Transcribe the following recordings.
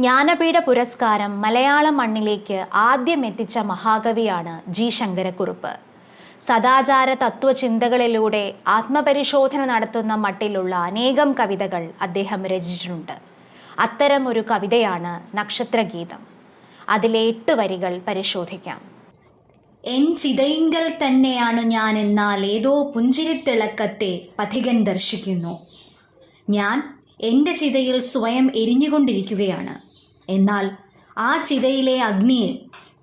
ജ്ഞാനപീഠ പുരസ്കാരം മലയാള മണ്ണിലേക്ക് ആദ്യം എത്തിച്ച മഹാകവിയാണ് ജി ശങ്കരക്കുറുപ്പ്. സദാചാര തത്വചിന്തകളിലൂടെ ആത്മപരിശോധന നടത്തുന്ന മട്ടിലുള്ള അനേകം കവിതകൾ അദ്ദേഹം രചിച്ചിട്ടുണ്ട്. അത്തരം ഒരു കവിതയാണ് നക്ഷത്രഗീതം. അതിലെ എട്ട് വരികൾ പരിശോധിക്കാം. എൻ ചിതയിങ്കൽ തന്നെയാണ് ഞാൻ എന്നാൽ ഏതോ പുഞ്ചിരിത്തിളക്കത്തെ പഥികൻ ദർശിക്കുന്നു. ഞാൻ എന്റെ ചിതയിൽ സ്വയം എരിഞ്ഞുകൊണ്ടിരിക്കുകയാണ്. എന്നാൽ ആ ചിതയിലെ അഗ്നിയെ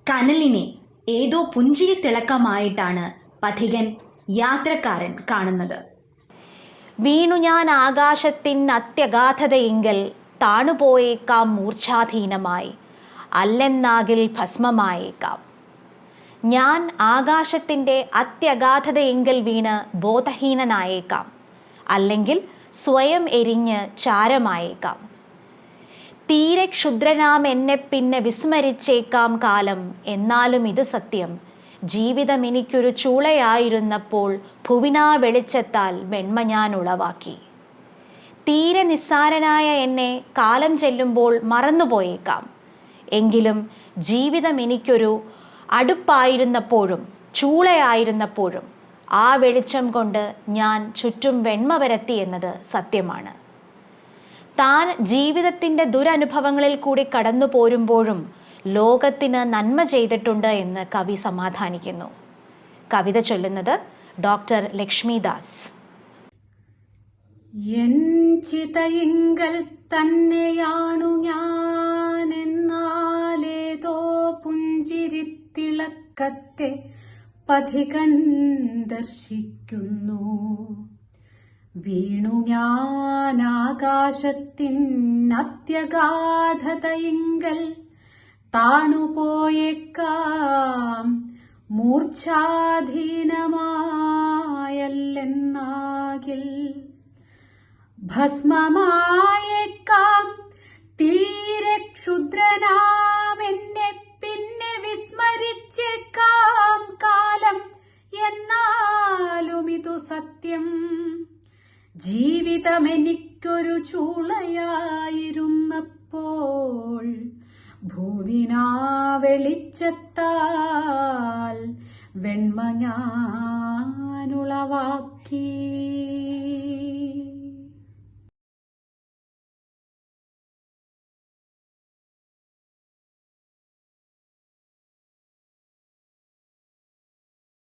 കനലിനെ ഏതോ പുഞ്ചിരി തിളക്കമായിട്ടാണ് പഥികൻ യാത്രക്കാരൻ കാണുന്നത്. വീണു ഞാൻ ആകാശത്തിൻ അത്യഗാധതയെങ്കിൽ താണുപോയേക്കാം മൂർച്ഛാധീനമായി അല്ലെന്നാകിൽ ഭസ്മമായേക്കാം. ഞാൻ ആകാശത്തിന്റെ അത്യഗാധതയെങ്കിൽ വീണ് ബോധഹീനനായേക്കാം അല്ലെങ്കിൽ സ്വയം എരിഞ്ഞ് ചാരമായേക്കാം. തീരെ ക്ഷുദ്രനാം എന്നെ പിന്നെ വിസ്മരിച്ചേക്കാം കാലം. എന്നാലും ഇത് സത്യം. ജീവിതം എനിക്കൊരു ചൂളയായിരുന്നപ്പോൾ ഭുവിനാ വെളിച്ചത്താൽ വെണ്മ ഞാൻ ഉളവാക്കി. തീരെ നിസ്സാരനായ എന്നെ കാലം ചെല്ലുമ്പോൾ മറന്നുപോയേക്കാം. എങ്കിലും ജീവിതം എനിക്കൊരു അടുപ്പായിരുന്നപ്പോഴും ചൂളയായിരുന്നപ്പോഴും ആ വെളിച്ചം കൊണ്ട് ഞാൻ ചുറ്റും വെണ്മ പരത്തി എന്നത് സത്യമാണ്. താൻ ജീവിതത്തിന്റെ ദുരനുഭവങ്ങളിൽ കൂടി കടന്നു പോരുമ്പോഴും ലോകത്തിന് നന്മ ചെയ്തിട്ടുണ്ട് എന്ന് കവി സമാധാനിക്കുന്നു. കവിത ചൊല്ലുന്നത് ഡോക്ടർ ലക്ഷ്മിദാസ്. എൻ ചിതയിങ്കൽ തന്നെയാണു ഞാൻ എന്നാലേതോ പുഞ്ചിരിത്തിളക്കത്തെ പഥികൻ ദർശിക്കുന്നു. വീണു ഞാനാകാശത്തിൻ അത്യഗാധതയിങ്കൽ താണുപോയേക്കാം മൂർച്ഛാധീനമായല്ലെന്നാകിൽ ഭസ്മമായേക്കാം ജീവിതം എനിക്കൊരു ചൂളയായിരുന്നപ്പോൾ ഭൂവിനാ വെളിച്ചത്താൽ വെണ്മ ഞാനുളവാക്കി.